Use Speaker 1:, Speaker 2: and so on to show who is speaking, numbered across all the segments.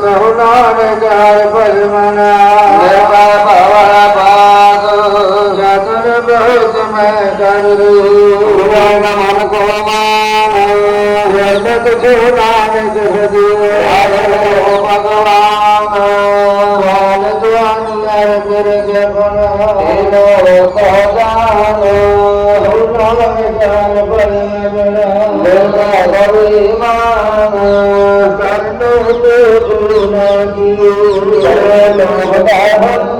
Speaker 1: ਕਹੋ ਨਾਨਕ ਹਰ ਭਜ ਮਨਾ
Speaker 2: ਨਿਰਭੈ ਭਵ ਪਾਸ
Speaker 1: ਜਤਨ ਬਹੁਤ ਮੈਂ ਕਰ ਰਹੀ।
Speaker 2: ਮਨ ਮਨ ਕੋ ਮਾਨ।
Speaker 1: ਜਨਤ ਜੋ ਨਾਨਕ ਸਜਿਓ
Speaker 2: ਹਰਿ ਭਗਵਾਨ।
Speaker 1: ਬਾਲ ਦੁਆਨ ਅਰ ਗੁਰ ਜਪਨ।
Speaker 2: ਤੀਨੋ ਕੋ ਜਾਨੋ
Speaker 1: ਕਹੋ ਨਾਨਕ ਹਰ ਭਜ ਮਨਾ
Speaker 2: ਨਿਰਭੈ ਭਵ Thank you.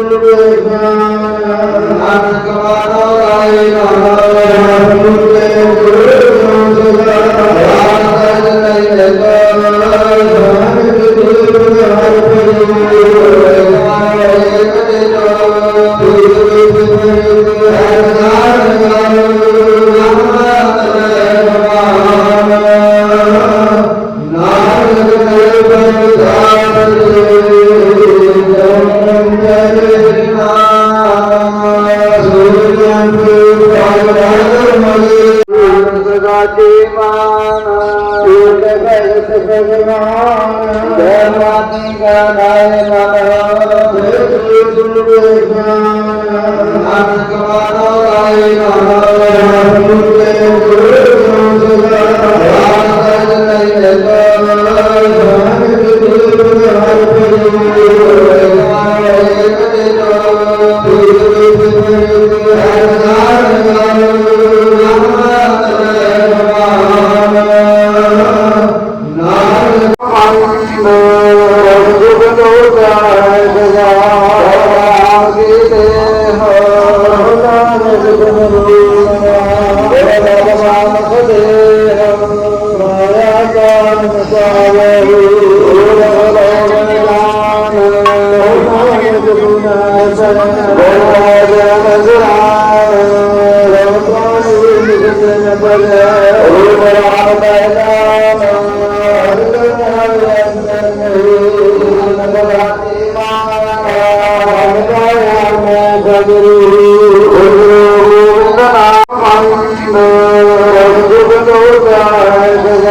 Speaker 1: Thank you.
Speaker 3: गुण गुण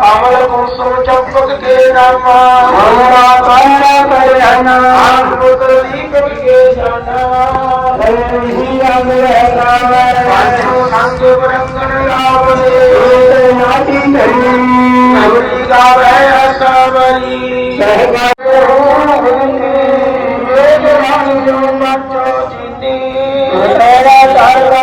Speaker 3: ਕਮਲ ਕੁਸੁਮ ਚੰਪਕ ਕੇ ਨਾਮਾ ਹਮਰਾ ਕਾਨਾ ਕਰੇ ਹਨਾ ਆਤਮਤ ਦੀਪਕ ਕੇ ਜਾਨਾ ਹਰੀ ਰਾਮ ਰਾਮ ਪਾਛੂ ਸੰਗ ਬਰੰਗਨ ਲਾਵਲੇ ਨਾਟੀ ਧਰੀ ਨਵਰੀ ਗਾਵੇ ਅਸਾਵਰੀ ਸਹਬਾਗੇ ਹੋ ਇਹ ਜਵਾਨ ਜੋ ਮਚੋ ਜਿੰਦੀ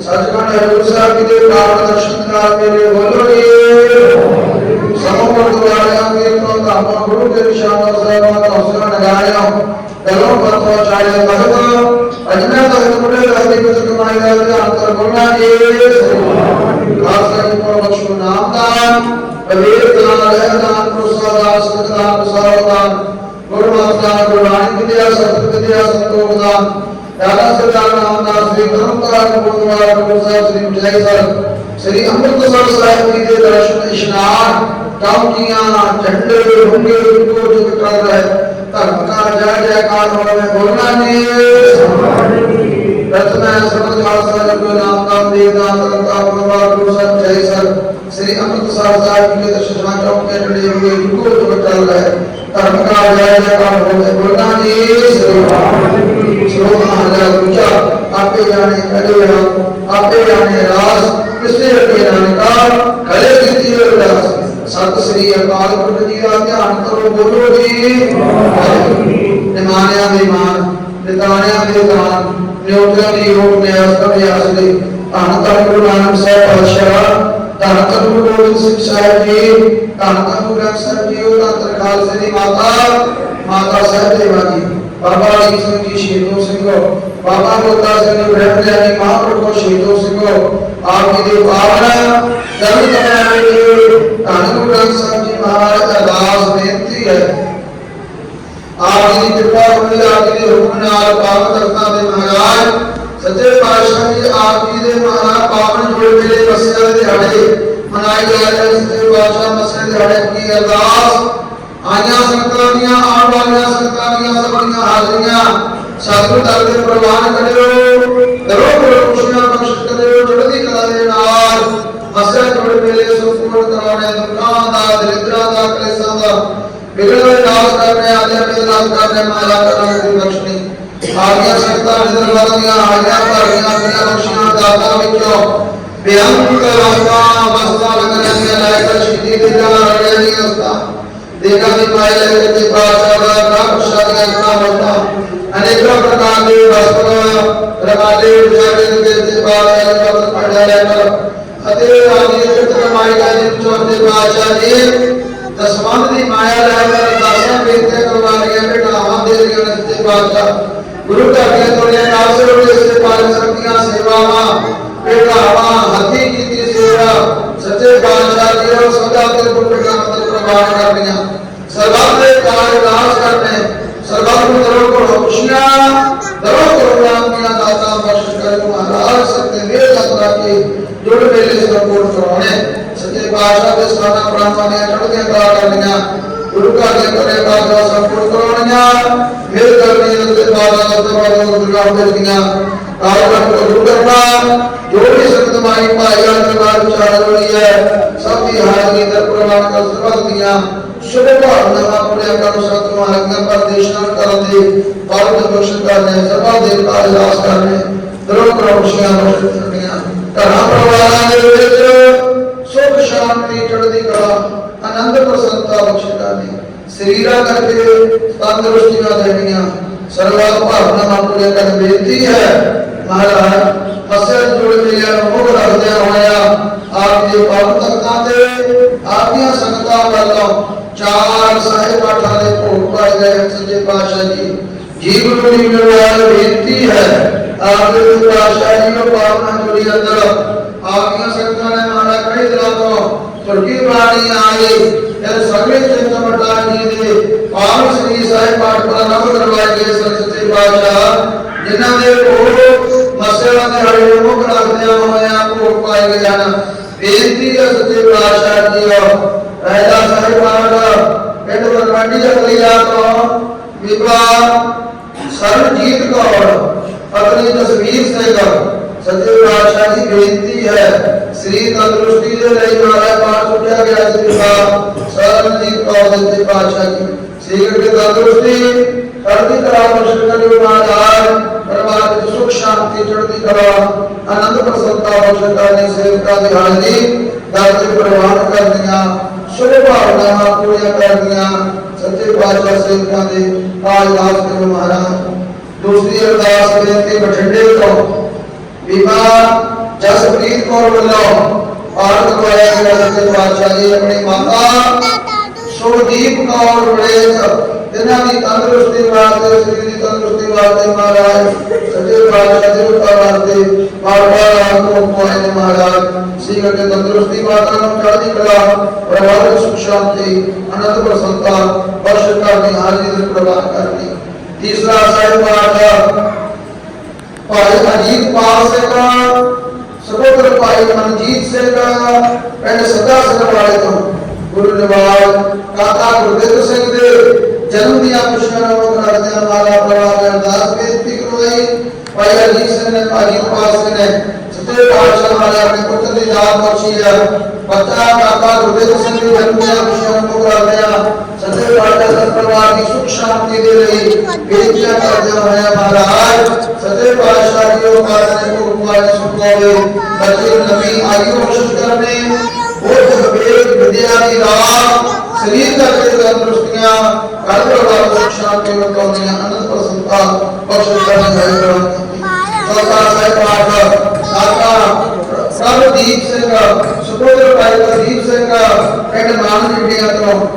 Speaker 2: سچ مہاروشا کے دیو کا درشن کا میرے بولو نی سمور گزاریا تیرتوں کا مغرور کے نشان و زیبان حسن نگایا دلوں پر تو چاہیے بہتا اجنا کا کمڑے رہتی کچھ کمائی گا کہ انتر گنا کے خاص کر پر بخشو نام دا پویر دان رہدان پرسا دا سکتان پرساوتان گرمستان گرانی کی دیا سکت کی دیا سکتوں دا دادا سردار نام دا سری دھرم کرار کبھوار کبھوار سری مجھے سر سری امرت سر صاحب کی دے درشن اشنار ڈاکیاں جھنڈے ہوں گے ان کو چکا ہے دھرم کا جے جے کار والے بولنا جی رتنا سبت خالصا جب نام نام دینا ترتا پروار روشن جی سر سری امرتسر صاحب کے چشمہ چوک کے جڑے ہوئے ان کو چکا ہے دھرم کا جے جے کار والے بولنا جی سلوک حضرت اونچا آپے جانے کھڑے ہم آپے جانے راز کسے کے نانکار کھڑے کی ਸਤਿ ਸ੍ਰੀ ਅਕਾਲ ਪੁਰਖ ਜੀ ਦਾ ਧਿਆਨ ਕਰੋ, ਬੋਲੋ ਜੀ। ਨਿਮਾਨਿਆਂ ਦੇ ਮਾਨ ਨਿਤਾਣਿਆਂ ਦੇ ਦਾਨ ਨਿਉਟਿਆਂ ਦੀ ਓਟ ਨਿਆਸ ਕਬਿਆਸ ਦੇ। ਧੰਨ ਧੰਨ ਗੁਰੂ ਨਾਨਕ ਸਾਹਿਬ ਪਾਤਸ਼ਾਹ, ਧੰਨ ਧੰਨ ਗੁਰੂ ਗੋਬਿੰਦ ਸਿੰਘ ਸਾਹਿਬ ਜੀ, ਧੰਨ ਧੰਨ ਗੁਰੂ ਗ੍ਰੰਥ ਸਾਹਿਬ ਜੀ, ਉਹ ਧੰਨ ਖਾਲਸੇ ਦੀ ਮਾਤਾ ਮਾਤਾ ਸਾਹਿਬ ਦੇਵਾ ਜੀ ਬਾਬਾ ਜੀ ਸਿੰਘ ਜੀ, ਸ਼ਹੀਦੋ ਸਿੰਘੋ। ਬਾਬਾ ਬੋਤਾ ਸਿੰਘ ਬ੍ਰਹਮ ਗਿਆਨੀ ਮਹਾਂਪੁਰਖੋ, ਸ਼ਹੀਦੋ ਸਿੰਘੋ। ਸਤਿ ਸ੍ਰੀ ਅਕਾਲ ਜੀ ਪ੍ਰਵਾਨ ਕਰਿਓ ਕਰੋ ਕੋਸ਼ਿਸ਼ਾਂ ਕਰਿਓ ਜਿਹੜੇ ਸਰਨਾਰ ਅਸਰ ਤੁਰ ਮਿਲੇ ਸੁਖਮਨ ਕਰਾਉਣੇ ਦੁਖਾਂ ਦਾ ਦਰਿਦਰਾ ਦਾ ਕਲੇਸ਼ਾਂ ਦਾ ਬਿਗੜੇ ਨਾਸ ਕਰਨੇ ਆਜਾ ਤੇ ਨਾਸ ਕਰਨੇ ਮਾਲਾ ਕਰਨ ਦੀ ਬਖਸ਼ਣੀ ਆਗਿਆ ਸਰਤਾ ਨਿਦਰ ਲਗਦੀਆਂ ਆਗਿਆ ਭਰਦੀਆਂ ਆਪਣੇ ਬਖਸ਼ਣਾ ਦਾ ਦਾਤਾ ਵਿੱਚੋਂ ਬੇਅੰਕਰ ਹੋਤਾ ਅਵਸਥਾ ਲਗਨੇ ਦੇ ਲਾਇਕ ਸ਼ਿੱਦੀ ਦੇ ਜਲਾ ਰਹੇ ਦੀ ਅਵਸਥਾ ਦੇਖਾ ਦੇ ਪਾਇ ਲੈ ਕੇ ਤੇ ਬਾਦਸ਼ਾਹ ਦਾ ਬਖਸ਼ਾ ਦੀ ਅਵਸਥਾ ਹੋਤਾ ਅਨੇਕ ਪ੍ਰਕਾਰ ਦੇ ਵਸਤਰ ਰਵਾਲੇ ਜਾਵੇ اتباعهم سچے کو خوشیاں درو کو ਜੁੜ ਮੇਲੇ ਸੰਪੂਰਨ ਕਰਾਉਣੇ ਸੱਚੇ ਬਾਦਸ਼ਾਹ ਦੇ ਸਥਾਨਾਂ ਪ੍ਰਾਂਤਾਂ ਦੀਆਂ ਚੜ੍ਹਦੀਆਂ ਕਲਾ ਕਰਨੀਆਂ ਗੁਰੂ ਘਰ ਦੇ ਕਰੇ ਕਾਜਾਂ ਸੰਪੂਰਨ ਕਰਾਉਣੀਆਂ ਮੇਰ ਕਰਨੀ ਤੇ ਬਾਦਾਂ ਦਾ ਦਰਵਾਜ਼ਾ ਦੁਰਗਾ ਹੋਣਗੀਆਂ ਕਾਲਗੜ ਕੋ ਦੂਰ ਕਰਨਾ ਜੋ ਵੀ ਸੰਗਤ ਮਾਈ ਭਾਈਆਂ ਦੇ ਨਾਲ ਵਿਚਾਰ ਹੋਈ ਹੈ, ਸਭ ਦੀ ਹਾਜ਼ਰੀ ਦਰ ਪ੍ਰਵਾਨ ਕਰ ਸਰਬੱਤ ਦੀਆਂ ਸ਼ੁਭ ਭਾਵਨਾਵਾਂ ਪੁਰਿਆ ਕਰ ਸਤ ਮਹਾਰਾਜਾਂ ਪਰਦੇਸ਼ਾਂ ਕਰਨ ਦੇ ਬਾਲ ਦੇ ਬਖਸ਼ ਕਰਨੇ, ਸਭਾ ਦੇ ਕਾਜ ਰਾਸ ਕਰਨੇ ਦਰੋ ਕਰੋਸ਼ੀਆਂ ਬਖਸ਼ ਕਰਨੀਆਂ। ਘਰਾਂ ਪਰਿਵਾਰਾਂ ਦੇ ਵਿੱਚ ਸੁਖ ਸ਼ਾਂਤੀ, ਚੜ੍ਹਦੀ ਕਲਾ, ਆਨੰਦ ਪ੍ਰਸੰਨਤਾ ਬਖਸ਼ ਕਰਨੀ ਸਰੀਰਾਂ ਕਰਕੇ ਤੰਦਰੁਸਤੀਆਂ ਦੇਣੀਆਂ। ਸਰਵਾਤ ਭਾਵਨਾਵਾਂ ਪੁਰਿਆ ਕਰਨ ਬੇਨਤੀ ਹੈ। ਮਹਾਰਾਜ ਅਸਲ ਜੁੜ ਮੇਲਿਆਂ ਨੂੰ ਮੁਖ ਹੋਇਆ, ਆਪ ਦੇ ਪਾਵਨ ਤਖਤਾਂ ਤੇ, ਆਪ ਦੀਆਂ ਸੰਗਤਾਂ ਵੱਲੋਂ ਚਾਰ ਸਾਹਿਬ ਪਾਠਾਂ ਦੇ ਭੋਗ ਪਾਏ ਗਏ ਹਨ ਪਾਤਸ਼ਾਹ ਜੀ। ਜੀਵਨ ਨੂੰ ਵੀ ਬੇਨਤੀ ਹੈ। سر جیت کا اور پتنی تصویر سے کر۔ سچے بادشاہ جی بھیجتی ہے۔ سری تندرستی سے نہیں مارا پانچ اٹھا گیا سری صاحب۔ سرمجیت اور سچے بادشاہ جی سری کے تندرستی چڑھتی کلا مشکل مہاراج پرمات سکھ، شانتی، چڑھتی کلا آنند پرسنتا بخشکانی سیوکا دی حاضری داتے پروان کر دیا۔ شب بھاونا پوریا کر دیا۔ سچے بادشاہ سیوکا دے۔ آج داس کے مہاراج۔ ਦੂਸਰੀ ਅਰਦਾਸ ਬੇਨਤੀ ਬਠਿੰਡੇ ਤੋਂ ਬੀਮਾ ਜਸਪ੍ਰੀਤ ਕੌਰ ਵੱਲੋਂ ਪਾਠ ਕਰਵਾਇਆ ਗਿਆ ਸੱਚੇ ਪਾਤਸ਼ਾਹ ਜੀ ਆਪਣੀ ਮਾਤਾ ਸੁਖਦੀਪ ਕੌਰ ਵੜੇਚ ਜਿਨ੍ਹਾਂ ਦੀ ਤੰਦਰੁਸਤੀ ਵਾਸਤੇ, ਸਰੀਰ ਦੀ ਤੰਦਰੁਸਤੀ ਵਾਸਤੇ ਮਹਾਰਾਜ ਸੱਚੇ ਪਾਤਸ਼ਾਹ ਜੀ ਨੂੰ ਵਾਸਤੇ ਬਾਰ ਬਾਰ ਆਪ ਨੂੰ ਕੋਏ ਨੇ ਮਹਾਰਾਜ। ਸੀ ਕਰਕੇ ਤੰਦਰੁਸਤੀ ਮਾਤਾ ਨੂੰ ਚੜ੍ਹਦੀ ਕਲਾ ਪਰਿਵਾਰ ਦੀ ਸੁਖ ਸ਼ਾਂਤੀ ਅਨੰਦ ਪ੍ਰਸੰਨਤਾ ਬਖਸ਼ ਕਰਨੀ ਹਾਜ਼ਰੀ ਦੇ ਪ੍ਰਵਾਨ ਕਰਨੀ ਤੀਸਰਾ ਸਾਹਿਬ ਪਾਠ ਭਾਈ ਅਜੀਤ ਪਾਲ ਸਿੰਘ ਸਬੋਧਰ ਭਾਈ ਮਨਜੀਤ ਸਿੰਘ ਪਿੰਡ ਸਦਾ ਸਿੰਘ ਵਾਲੇ ਤੋਂ। ਗੁਰੂ ਨਿਵਾਜ ਕਾਕਾ ਗੁਰਦੇਵ ਸਿੰਘ ਦੇ ਜਨਮ ਦੀਆਂ ਖੁਸ਼ੀਆਂ ਨੂੰ ਮੁੱਖ ਰੱਖਦਿਆਂ ਮਾਲਾ ਪ੍ਰਵਾਹ ਦੇ ਅਰਦਾਸ ਬੇਨਤੀ ਕਰਵਾਈ। ਭਾਈ ਅਜੀਤ ਸਿੰਘ ਨੇ ਭਾਈ ਪਾਲ ਸਿੰਘ ਨੇ ਸੱਚੇ ਪਾਤਸ਼ਾਹ ਵਾਲੇ ਆਪਣੇ ਪੁੱਤਰ ਦੀ ਦਾਤ ਬਖਸ਼ੀ ਹੈ ਬੱਚਾ ਕਾਕਾ ਗੁਰਦੇਵ ਸਿੰਘ ਦੇ ਜਨਮ ਦੀਆਂ ਖੁਸ਼ੀਆਂ ਨੂੰ ਮੁੱਖ ਰੱਖਦਿਆਂ ਸੱਚੇ ਪਾਤਸ਼ਾਹ ਦੇ ਪਰਿਵਾਰ ਦੀ ਸੁਖ ਸ਼ਾਂਤੀ ਦੇ ਲਈ ਬੇਨਤੀਆਂ ਕਰਦਿਆਂ ਹੋਇਆ ਮਹਾਰਾਜ ਸੱਚੇ ਪਾਤਸ਼ਾਹ ਜੀ ਉਹ ਕਾਰਨ ਕੋ ਕੁਮਾਰ ਸੁਖ ਹੋਵੇ ਬੱਚੇ ਨੂੰ ਨਵੀਂ ਆਯੂ ਬਖਸ਼ ਕਰਨੇ ਉਹ ਵਿਵੇਕ ਵਿਦਿਆ ਦੀ ਰਾਹ ਸਰੀਰ ਦਾ ਕੇ ਤੰਦਰੁਸਤੀਆਂ ਘਰ ਪਰਿਵਾਰ ਸੁਖ ਸ਼ਾਂਤੀ ਨੂੰ ਪਾਉਂਦੀਆਂ ਅਨੰਦ ਪ੍ਰਸੰਨਤਾ ਬਖਸ਼ ਕਰਨੀ ਹੈ ਕਰਾਂਗੇ ਦਾਤਾ ਸਾਹਿਬ ਪਾਠ ਦਾਤਾ ਸਰਬਦੀਪ ਸਿੰਘ ਸੁਪੋਦਰ ਭਾਈ ਪ੍ਰਦੀਪ ਸਿੰਘ ਪਿੰਡ ਮਾਨ ਜੁੜੀਆਂ ਤੋਂ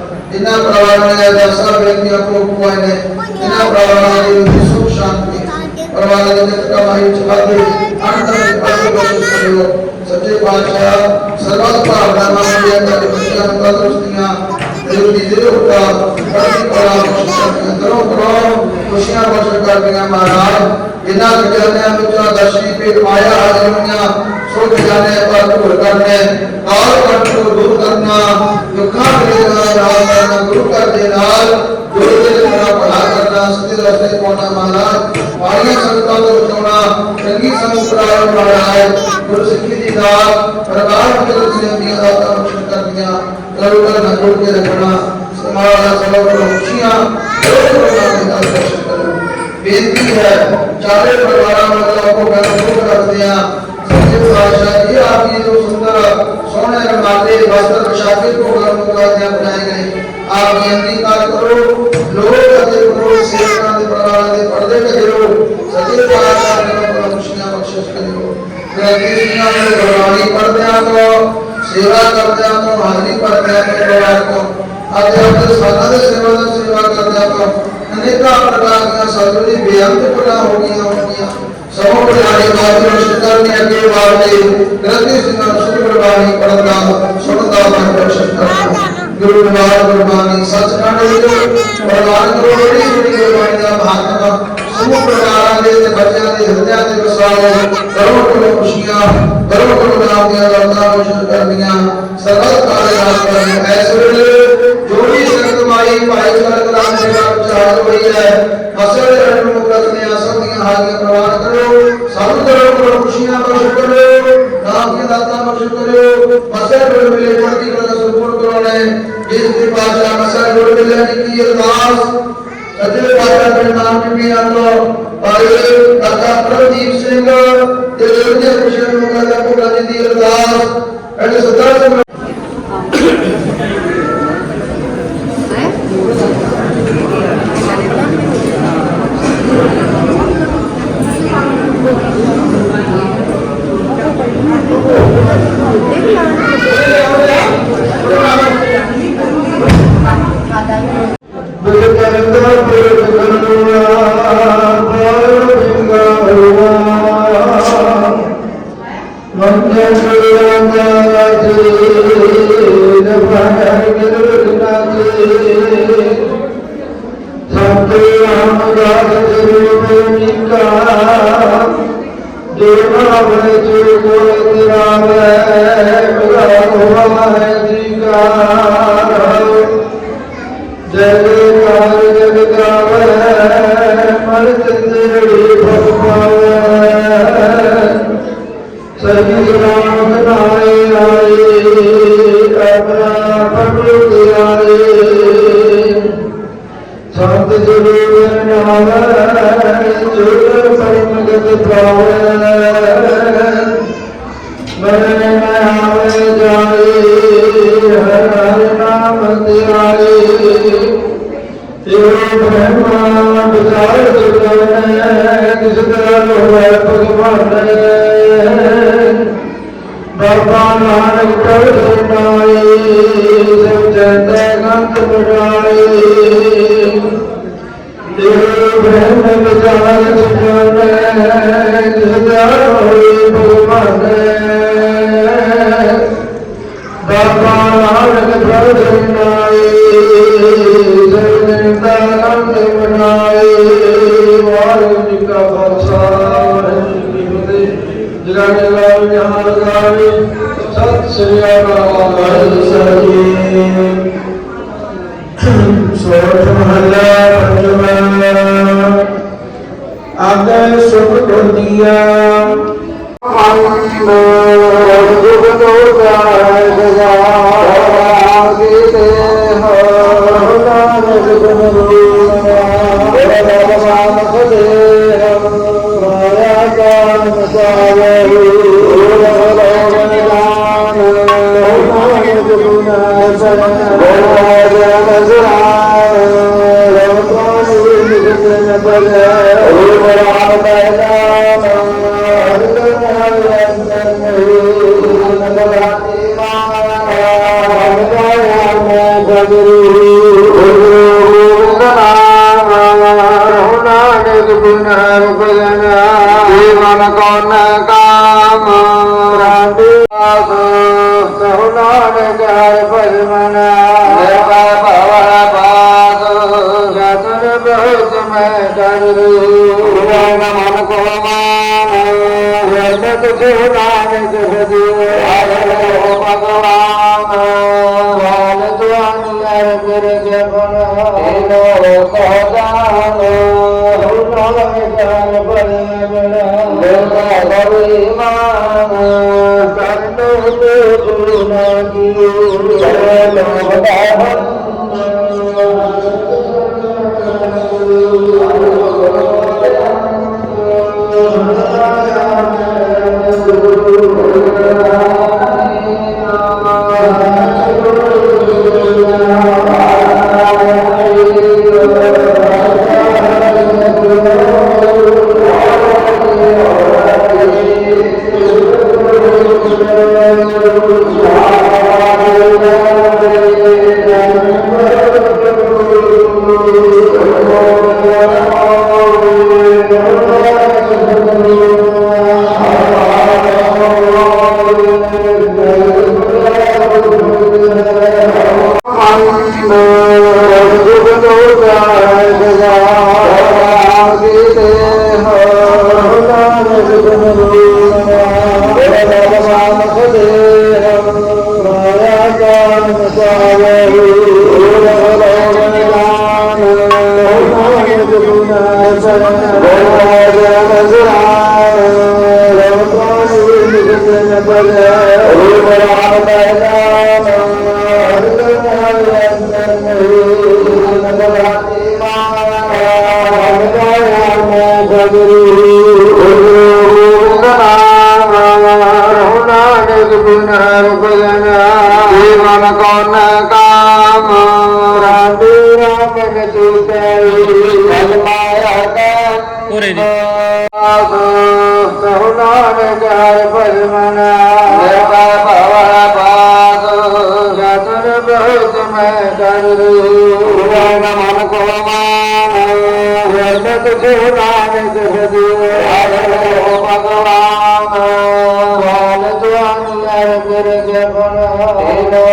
Speaker 2: ਕੋ ਪੁਆਏ ਨੇ। ਇਹਨਾਂ ਪਰਿਵਾਰਾਂ ਦੀ ਸੁਖ, ਸ਼ਾਂਤੀ, ਪਰਿਵਾਰਾਂ ਦੇ ਵਿੱਚ ਕਮਾਈ ਚ ਵਾਧੇ ਅੰਤ ਵਿੱਚ ਪਾਸੇ ਬਖਸ਼
Speaker 1: ਪਾਤਸ਼ਾਹ, ਸਰਬੱਤ ਭਾਵਨਾਵਾਂ ਦੀਆਂ ਕਰ ਬੱਚਿਆਂ ਨੂੰ ਤੰਦਰੁਸਤੀਆਂ ਦਿਲ ਦੀ ਦਿਲ ਹੁਕਾ ਬੜੀ ਕਲਾ خوشیاں بسر کر دیا مہاراج جنہ سجانے بچہ دشی پہ آیا ہریونیا سو جانے پر دور کرنے اور کٹ کو دور کرنا دکھاں کے راہ کرنا گرو کر دے نال جو دل میرا پڑھا کرنا سدھے راستے پہنچنا مہاراج ہماری سنتوں کو بچانا چنگی سمجھدار پڑھا ہے گرو سکھی جی پرکار کے دل نے اپنی عطا کر دیا کرو کر نہ کے رکھنا سماج سب کو خوشیاں دور کرنا ہے بےنتی ہے۔ چارے پروارہ مطلب کو محفوظ کر دیا سید بادشاہ یہ آپ کی جو سندر، سونے رمالے باستر مشاکل کو گرم کر دیا بنائے گئے۔ آپ بےنتی کا کرو، لوگوں کا دل کرو سیدنا دے پروارہ دے پردے کے دلو سبجی سید بادشاہ نے بڑا خوشیاں بخشش کرو۔ میں کسیاں میں پر دیا تو سیوا کر دیا تو حاضری پردے کو بڑھائے کو۔ آج ہم سادہ سیوا سیوا کر دیا تو ਅਨੇਕਾਂ ਪ੍ਰਕਾਰ ਦੀਆਂ ਸਾਧੂ ਦੀ ਬੇਅੰਤ ਗੁਨਾਹ ਹੋ ਗਈਆਂ ਹੋਣਗੀਆਂ। ਸਭ ਬੁਲਾਰੇ ਬਾਤ ਰੋਸ਼ਨ ਕਰਨੇ ਅੱਗੇ ਵਾਲੇ ਗ੍ਰੰਥੀ ਸਿੰਘਾਂ ਨੂੰ ਸੁਣ ਗੁਰਬਾਣੀ ਪੜ੍ਹਨ ਦਾ ਸੁਣਨ ਦਾ ਮਨ ਬਖਸ਼ਿਸ਼ ਕਰਨਾ ਗੁਰੂ ਨਿਵਾਰ ਗੁਰਬਾਣੀ ਸੱਚਖੰਡ ਵਿੱਚ ਪ੍ਰਵਾਨ ਕਰੋ ਬੜੀ ਸੋਹਣੀ ਗੁਰਬਾਣੀ ਦਾ ਮਹਾਤਮਾ ਸਮੂਹ ਪ੍ਰਕਾਰਾਂ ਦੇ ਤੇ ਬੱਚਿਆਂ ਦੇ ਹਿਰਦਿਆਂ ਦੇ ਵਸਾਓ ਕਰੋ ਕਰੋ ਖੁਸ਼ੀਆਂ, ਕਰੋ ਕਰੋ ਨਾਮ ਦੀਆਂ ਦਾਤਾਂ ਰੋਸ਼ਨ ਕਰਨੀਆਂ। ਸਰਬੱਤ ਕਾਲੇ ਨਾਮ ਕਰਨੀ ਐਸ ਵੇਲੇ ਜੋੜੀ ਸੰਗਤ ਮਾਈ ਭਾਈ ਸਰਕ ਦਾ ਸੇਵਾ ਵਿਚਾਰ ਹੋਈ ਹੈ ਅਸਲ ਰਣ ਨੂੰ ਮੁਕਤ ਨੇ ਅਸਲ ਦੀਆਂ ਹਾਜ਼ਰੀਆਂ ਪ੍ਰਵਾਨ ਕਰੋ ਸਭ ਕਰੋ ਕਰੋ ਖੁਸ਼ੀਆਂ ਬਖਸ਼ ਕਰੋ ਨਾਮ ਦੀਆਂ ਦਾਤਾਂ ਬਖਸ਼ ਕਰੋ ਅਸਲ ਵੇਲੇ ਮਿਲੇ ਚੜ੍ਹਦੀ ਕਲਾ ਸੰਪੂਰਨ ਕਰੋ ਨੇ ਜਿਸ ਦੀ ਪਾਸ਼ਾ ਅਸਲ ਜੋੜ ਮਿਲਿਆ ਦੀ ਅਰਦਾਸ? ਸੱਚੇ ਪਾਤਸ਼ਾਹ ਦੇ ਨਾਮ ਦੀ ਵੀ ਆਲੋ ਭਾਈ ਕਾਕਾ ਪ੍ਰਦੀਪ ਸਿੰਘ, ਤੇ ਜਿਹੜੇ ਖੁਸ਼ੀਆਂ ਨੂੰ ਕਾਕਾ ਭੋਲਾ ਜੀ ਦੀ ਅਰਦਾਸ? ਅਤੇ ਸਦਾ ਵਿਚਾਰ ਜੁਗਨੇ ਕਿਸ ਤਰ੍ਹਾਂ ਹੋਵੇ ਬਾਬਾ ਨਾਨਕ ਪ੍ਰਭ ਸੁਨਾਏ ਜਨ ਦਾ ਨਾਮ ਬਣਾਏ ਵਾਹਿਗੁਰੂ ਜੀ ਕਾ ਖਾਲਸਾ ਵਾਹਿਗੁਰੂ ਕੀ ਫਤਿਹ ਜਗਾ ਜਗਾ ਜਹਾਂ ਲਗਾਵੇ ਸਤਿ ਸ੍ਰੀ ਅਕਾਲ ਵਾਹਿਗੁਰੂ ਜੀ ਸੋਚ ਮਹਲਾ ਪੰਜਵਾਂ ਅਗਰ ਸੁਖ ਦੋਦੀਆ ਹੰਮ ਜੁਗ ਤੋ ਜਾਇ
Speaker 4: ਜਗਾ ਜੀ
Speaker 1: ਤੇ ਹੋ ਨਾਨਕ ਗੁਰੂ ਮੇਰਾ ਨਾਮ ਖਦੇ जगत सुरान जगदीव भगवान बाल द्वानी अर्गर जपन हेलो कहदान हुलो जान बने बड़ा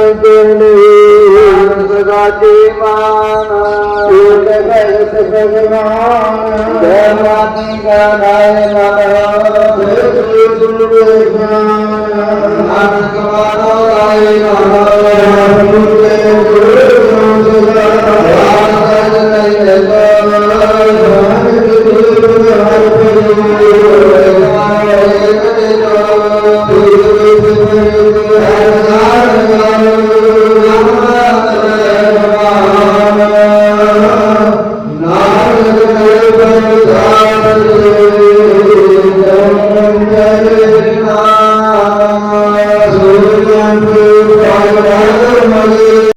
Speaker 1: ਕਰਨੀ ਸਗਾਤੀ ਮਾਨ ਸੂਤ ਭਗਤ ਭਗਵਾਨ ਦੇਵਾਤੀ ਕਾ ਨਾਇ ਮਨ ਸੂਤ ਭਗਵਾਨ ਨਾਨਕ ਮਾਨੋ ਰਾਏ ਨਾਮ